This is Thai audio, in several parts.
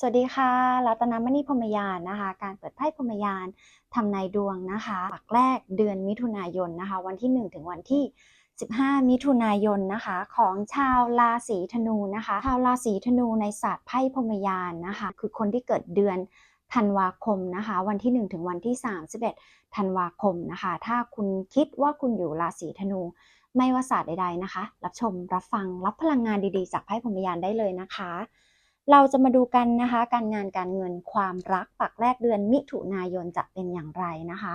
สวัสดีค่ะ รัตนมณีพรมยานนะคะ การเปิดไพ่พรมยานทำนายดวงนะคะปักแรกเดือนมิถุนายนนะคะ วันที่ 1 ถึงวันที่ 15 มิถุนายนนะคะ ของชาวราศีธนูนะคะ ชาวราศีธนูในศาสตร์ไพ่พรมยานนะคะ คือคนที่เกิดเดือนธันวาคมนะคะ วันที่ 1 ถึงวันที่ 31 ธันวาคมนะคะ ถ้าคุณคิดว่าคุณอยู่ราศีธนู ไม่ว่าศาสตร์ใดๆนะคะ รับชมรับฟังรับพลังงานดีๆ จากไพ่พรมยานได้เลยนะคะ เราจะมาดูกันนะคะ การงานการเงินความรักปักแรกเดือนมิถุนายนจะเป็นอย่างไรนะคะ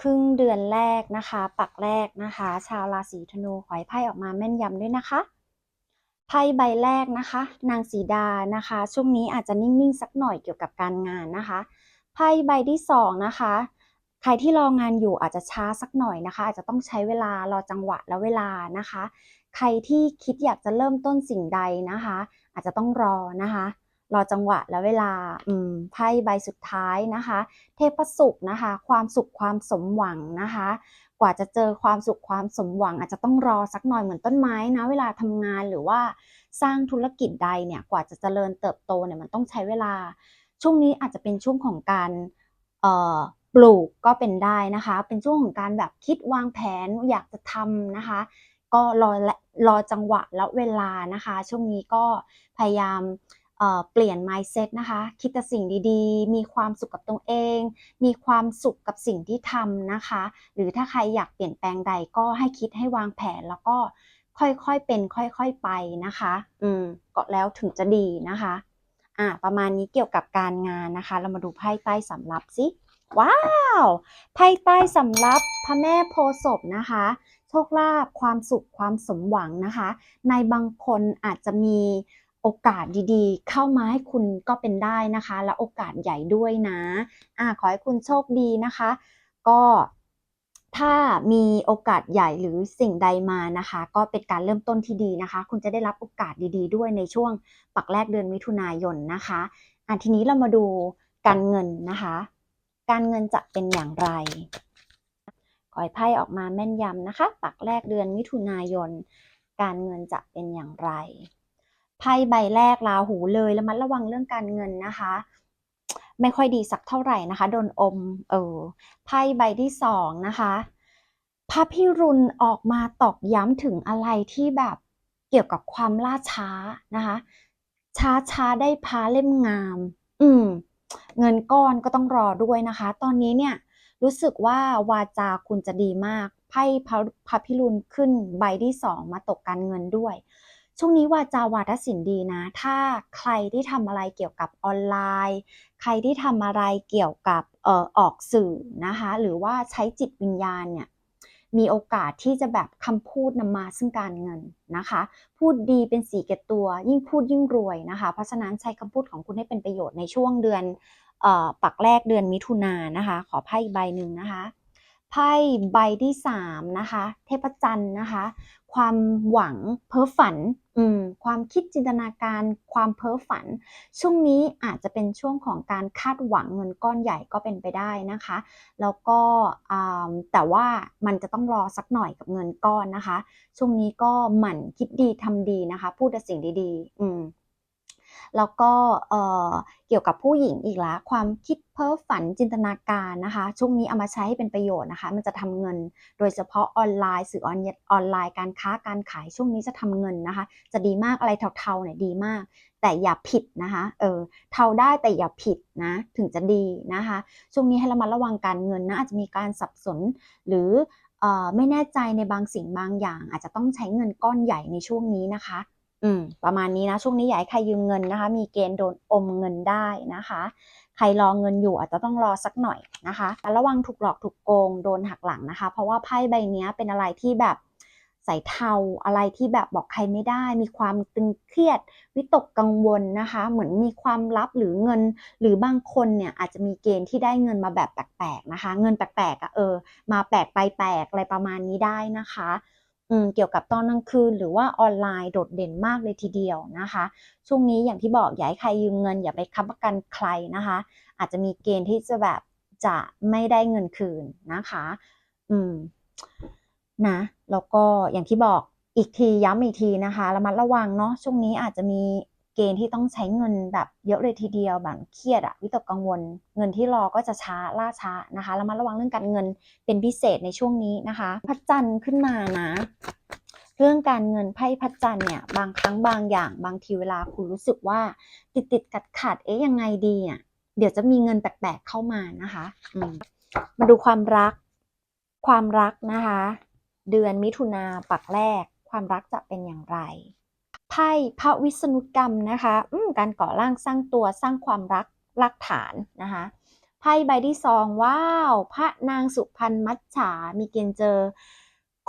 ครึ่งเดือนแรกนะคะ ปักแรกนะคะ ชาวราศีธนูขอให้ไพ่ออกมาแม่นยำด้วยนะคะไพ่ใบแรกนะคะ นางสีดานะคะ ช่วงนี้อาจจะนิ่งๆสักหน่อยเกี่ยวกับการงานนะคะไพ่ใบที่สองนะคะ ใครที่รองานอยู่อาจจะช้าสักหน่อยนะคะ อาจจะต้องใช้เวลารอจังหวะและเวลานะคะ ใครที่คิดอยากจะเริ่มต้นสิ่งใดนะคะ อาจจะต้องรอนะคะรอจังหวะและเวลาอืมไพ่ใบสุดท้ายนะคะ เทพสุขนะคะ ความสุขความสมหวังนะคะ กว่าจะเจอความสุขความสมหวัง อาจจะต้องรอสักหน่อยเหมือนต้นไม้นะ เวลาทำงานหรือว่าสร้างธุรกิจใดเนี่ยกว่าจะเจริญเติบโตเนี่ยมันต้องใช้เวลา ช่วงนี้อาจจะเป็นช่วงของการเอ่อ ปลูกก็เป็นได้นะคะ เป็นช่วงของการแบบคิดวางแผนอยากจะทำนะคะ ก็รอและรอจังหวะและเวลานะคะ ช่วงนี้ก็พยายามเเปลี่ยน mindset นะคะ คิดแต่สิ่งดีๆ มีความสุขกับตัวเอง มีความสุขกับสิ่งที่ทำนะคะ หรือถ้าใครอยากเปลี่ยนแปลงใดก็ให้คิดให้วางแผนแล้วก็ค่อยๆเป็น ค่อยๆไปนะคะ อืมก็แล้วถึงจะดีนะคะ อ่า ประมาณนี้เกี่ยวกับการงานนะคะ เรามาดูไพ่ใต้สำรับสิ ว้าวไพ่ใต้สำรับพระแม่โพศพนะคะ โชคลาภความสุขความสมหวังนะคะ ในบางคนอาจจะมีโอกาสดีๆ เข้ามาให้คุณก็เป็นได้นะคะ และโอกาสใหญ่ด้วยนะอ่าขอให้คุณโชคดีนะคะ ก็ถ้ามีโอกาสใหญ่หรือสิ่งใดมานะคะ ก็เป็นการเริ่มต้นที่ดีนะคะ คุณจะได้รับโอกาสดีๆ ด้วยในช่วงปักแรกเดือนมิถุนายนนะคะอะทีนี้เรามาดูการเงินนะคะ การเงินจะเป็นอย่างไรขอให้ไพ่ออกมาแม่นยำนะคะ ปักแรกเดือนมิถุนายน การเงินจะเป็นอย่างไร ไพ่ใบแรกราหูเลยแล้วมัดระวังเรื่องการเงินนะคะ ไม่ค่อยดีสักเท่าไหร่นะคะ โดนอม เออ ไพ่ใบที่สองนะคะพระพิรุณออกมาตอกย้ำถึงอะไรที่แบบเกี่ยวกับความล่าช้านะคะ ช้าช้าได้พาเล่มงาม อืม เงินก้อนก็ต้องรอด้วยนะคะ ตอนนี้เนี่ยรู้สึกว่าวาจาคุณจะดีมากไพ่พระพิรุณขึ้นใบที่สองมาตกการเงินด้วย ช่วงนี้วาจาวาทศิลป์ดีนะ ถ้าใครที่ทำอะไรเกี่ยวกับออนไลน์ ใครที่ทำอะไรเกี่ยวกับเออออกสื่อนะคะ หรือว่าใช้จิตวิญญาณเนี่ยมีโอกาสที่จะแบบคำพูดนำมาซึ่งการเงินนะคะ พูดดีเป็นสีเก็บตัว ยิ่งพูดยิ่งรวยนะคะ เพราะฉะนั้นใช้คำพูดของคุณให้เป็นประโยชน์ในช่วงเดือน ปักแรกเดือนมิถุนายนนะคะ ขอไพ่ใบหนึ่งนะคะไพ่ใบที่สามนะคะ เทพจันทร์นะคะ ความหวังเพ้อฝันอืมความคิดจินตนาการความเพ้อฝัน ช่วงนี้อาจจะเป็นช่วงของการคาดหวังเงินก้อนใหญ่ก็เป็นไปได้นะคะ แล้วก็แต่ว่ามันจะต้องรอสักหน่อยกับเงินก้อนนะคะ ช่วงนี้ก็หมั่นคิดดีทำดีนะคะ พูดแต่สิ่งดีๆ อืม แล้วก็เเกี่ยวกับผู้หญิงอีกละความคิดเพ้อฝันจินตนาการนะคะช่วงนี้เอามาใช้ให้เป็นประโยชน์นะคะ มันจะทำเงิน โดยเฉพาะออนไลน์สื่อออนไลน์การค้าการขายช่วงนี้จะทำเงินนะคะ จะดีมากอะไรเทาๆเนี่ยดีมาก แต่อย่าผิดนะคะเออเทาได้แต่อย่าผิดนะถึงจะดีนะคะ ช่วงนี้ให้ระมัดระวังการเงินนะอาจจะมีการสับสนหรือไม่แน่ใจในบางสิ่งบางอย่าง อาจจะต้องใช้เงินก้อนใหญ่ในช่วงนี้นะคะ อืมประมาณนี้นะ ช่วงนี้อย่าให้ใครยืมเงินนะคะ มีเกณฑ์โดนอมเงินได้นะคะ ใครรอเงินอยู่อาจจะต้องรอสักหน่อยนะคะระวังถูกหลอกถูกโกงโดนหักหลังนะคะ เพราะว่าไพ่ใบนี้เป็นอะไรที่แบบใส่เทาอะไรที่แบบบอกใครไม่ได้ มีความตึงเครียด วิตกกังวลนะคะ เหมือนมีความลับหรือเงิน หรือบางคนเนี่ยอาจจะมีเกณฑ์ที่ได้เงินมาแบบแปลกๆนะคะ เงินแปลกๆอะเออ มาแปลกไปแปลกอะไรประมาณนี้ได้นะคะ เกี่ยวกับตอนกลางคืนหรือว่าออนไลน์โดดเด่นมากเลยทีเดียวนะคะ ช่วงนี้อย่างที่บอกอย่าให้ใครยืมเงิน อย่าไปค้ำประกันใครนะคะ อาจจะมีเกณฑ์ที่จะแบบจะไม่ได้เงินคืนนะคะ อืมนะแล้วก็อย่างที่บอกอีกทีย้ำอีกทีนะคะระมัดระวังเนาะช่วงนี้อาจจะมี เกณฑ์ที่ต้องใช้เงินแบบเยอะเลยทีเดียวแบบเครียดอะวิตกกังวล เงินที่รอก็จะช้าล่าช้านะคะแล้วมาระวังเรื่องการเงินเป็นพิเศษในช่วงนี้นะคะพระจันทร์ขึ้นมานะ เรื่องการเงินไพ่พระจันทร์เนี่ยบางครั้งบางอย่างบางทีเวลาคุณรู้สึกว่าติดติดขัดขัดเอ๊ะยังไงดีอะเดี๋ยวจะมีเงินแปลกๆเข้ามานะคะอืมมาดูความรัก ความรักนะคะ เดือนมิถุนาปักแรก ความรักจะเป็นอย่างไร ไพ่พระวิษณุกรรมนะคะอืมการก่อร่างสร้างตัวสร้างความรักรากฐานนะคะไพ่ใบที่สองว้าว พระนางสุพรรณมัจฉา มีเกณฑ์เจอ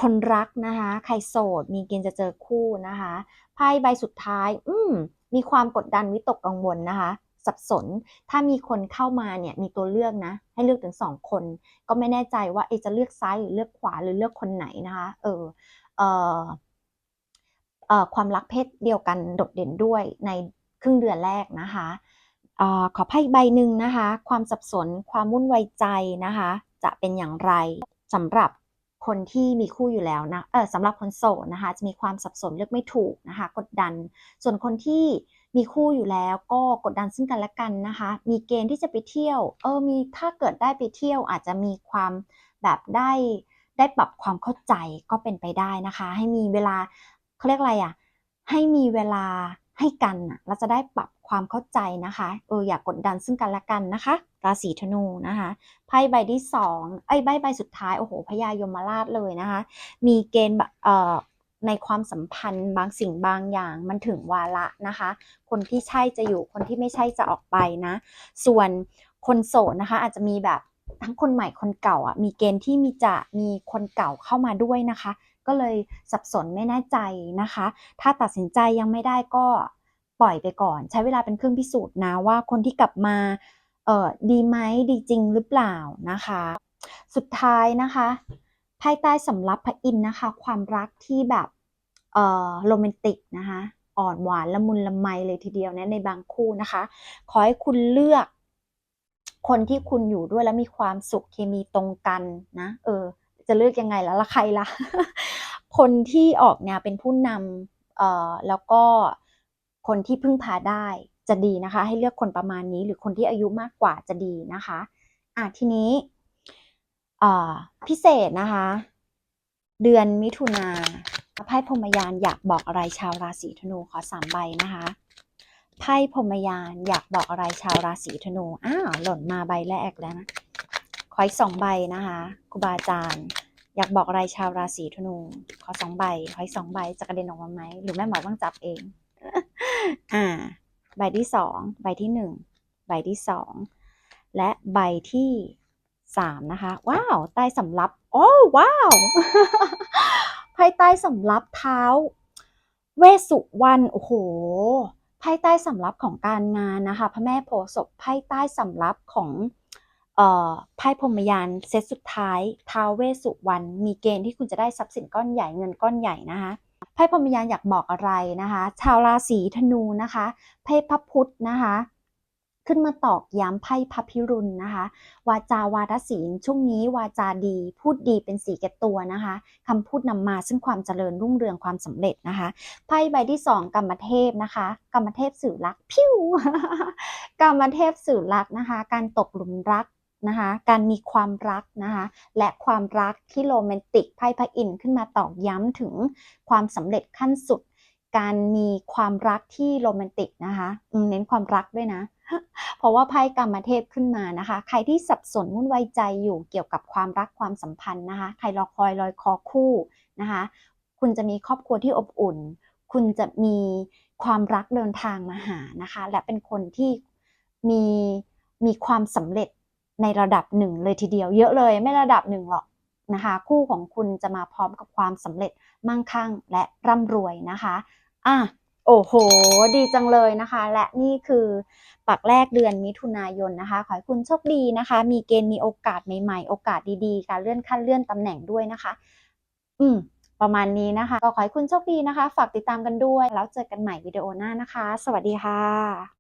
คนรักนะคะ ใครโสด มีเกณฑ์จะเจอคู่นะคะไพ่ใบสุดท้าย อืมมีความกดดันวิตกกังวลนะคะ สับสนถ้ามีคนเข้ามาเนี่ยมีตัวเลือกนะ ให้เลือกถึงสองคน ก็ไม่แน่ใจว่าเอจะเลือกซ้ายหรือเลือกขวาหรือเลือกคนไหนนะคะ เออเออเอ่อ ความรักเพศเดียวกันโดดเด่นด้วยในครึ่งเดือนแรกนะคะออขอไพ่ใบหนึ่งนะคะ ความสับสนความวุ่นวายใจนะคะ จะเป็นอย่างไรสำหรับคนที่มีคู่อยู่แล้วนะเออสำหรับคนโสดนะคะ จะมีความสับสนเลือกไม่ถูกนะคะ กดดัน ส่วนคนที่มีคู่อยู่แล้วก็กดดันซึ่งกันและกันนะคะ มีเกณฑ์ที่จะไปเที่ยว เออมีถ้าเกิดได้ไปเที่ยวอาจจะมีความแบบได้ได้ปรับความเข้าใจก็เป็นไปได้นะคะ ให้มีเวลา เขาเรียกอะไรอะ ให้มีเวลาให้กันอะเราจะได้ปรับความเข้าใจนะคะ เอออย่ากกดดันซึ่งกันและกันนะคะ ราศีธนูนะคะไพ่ใบที่สองไอ้ใบใบสุดท้ายโอ้โหพญายมราชเลยนะคะ มีเกณฑ์แบบเอ่อในความสัมพันธ์บางสิ่งบางอย่างมันถึงวาระนะคะ คนที่ใช่จะอยู่คนที่ไม่ใช่จะออกไปนะ ส่วนคนโสดนะคะ อาจจะมีแบบทั้งคนใหม่คนเก่าอะมีเกณฑ์ที่มีจะมีคนเก่าเข้ามาด้วยนะคะ ก็เลยสับสนไม่แน่ใจนะคะ ถ้าตัดสินใจยังไม่ได้ก็ปล่อยไปก่อน ใช้เวลาเป็นเครื่องพิสูจน์นะว่าคนที่กลับมาเออดีไหมดีจริงหรือเปล่านะคะ สุดท้ายนะคะ ภายใต้สำรับพระอินนะคะ ความรักที่แบบเออโรแมนติกนะคะอ่อนหวานละมุนละไมเลยทีเดียวนะในบางคู่นะคะ ขอให้คุณเลือก คนที่คุณอยู่ด้วยแล้วมีความสุขเคมีตรงกันนะ เออ จะเลือกยังไงแล้วละใครล่ะคนที่ออกแนวเป็นผู้นำเอ่อแล้วก็คนที่พึ่งพาได้จะดีนะคะ ให้เลือกคนประมาณนี้ หรือคนที่อายุมากกว่าจะดีนะคะอะทีนี้เอ่อพิเศษนะคะ เดือนมิถุนาไพ่พรมยานอยากบอกอะไรชาวราศีธนูขอสามใบนะคะไพ่พรมยานอยากบอกอะไรชาวราศีธนูอ้าวหล่นมาใบแรกแล้วนะ ขออีกสองใบนะคะครูบาอาจารย์ อยากบอกอะไรชาวราศีธนู ขอสองใบ ขออีกสองใบจะกระเด็นออกมาไหมหรือแม่หมอต้องจับเอง อ่า ใบที่สองใบที่หนึ่งใบที่สองและใบที่สามนะคะ ว้าวใต้สำรับ โอ้ว้าวภายใต้สำรับเท้า เวสสุวรรณโอ้โหภายใต้สำรับของการงานนะคะ พระแม่โพธิ์ศพภายใต้สำรับของเอ่อ ไพ่พรมยานเซตสุดท้ายท้าวเวสุวรรณมีเกณฑ์ที่คุณจะได้ทรัพย์สินก้อนใหญ่เงินก้อนใหญ่นะคะไพ่พรมยานอยากบอกอะไรนะคะ ชาวราศีธนูนะคะไพ่พระพุธนะคะ ขึ้นมาตอกย้ำไพ่พระพิรุณนะคะ วาจาวาทศิลช่วงนี้วาจาดี พูดดีเป็นสีแก่ตัวนะคะคำพูดนำมาซึ่งความเจริญรุ่งเรืองความสำเร็จนะคะไพ่ใบที่สองกรรมเทพนะคะกรรมเทพสื่อรักพิ้วกรรมเทพสื่อรักนะคะ การตกหลุมรัก นะคะการมีความรักนะคะและความรักที่โรแมนติกไพ่พระอินทร์ขึ้นมาตอกย้ำถึงความสำเร็จขั้นสุด การมีความรักที่โรแมนติกนะคะเน้นความรักด้วยนะ เพราะว่าไพ่กรรมเทพขึ้นมานะคะ ใครที่สับสนวุ่นวายใจอยู่เกี่ยวกับความรักความสัมพันธ์นะคะใครรอคอยลอยคอคู่นะคะ คุณจะมีครอบครัวที่อบอุ่น คุณจะมีความรักเดินทางมาหานะคะ และเป็นคนที่มีมีความสำเร็จ ในระดับหนึ่งเลยทีเดียวเยอะเลยไม่ระดับหนึ่งหรอกนะคะ คู่ของคุณจะมาพร้อมกับความสำเร็จมั่งคั่งและร่ำรวยนะคะอะโอ้โห ดีจังเลยนะคะ และนี่คือปักแรกเดือนมิถุนายนนะคะ ขอให้คุณโชคดีนะคะ มีเกณฑ์มีโอกาสใหม่ๆ โอกาสดีๆ การเลื่อนขั้นเลื่อนตำแหน่งด้วยนะคะ อืม ประมาณนี้นะคะ ก็ขอให้คุณโชคดีนะคะ ฝากติดตามกันด้วย แล้วเจอกันใหม่วิดีโอหน้านะคะ สวัสดีค่ะ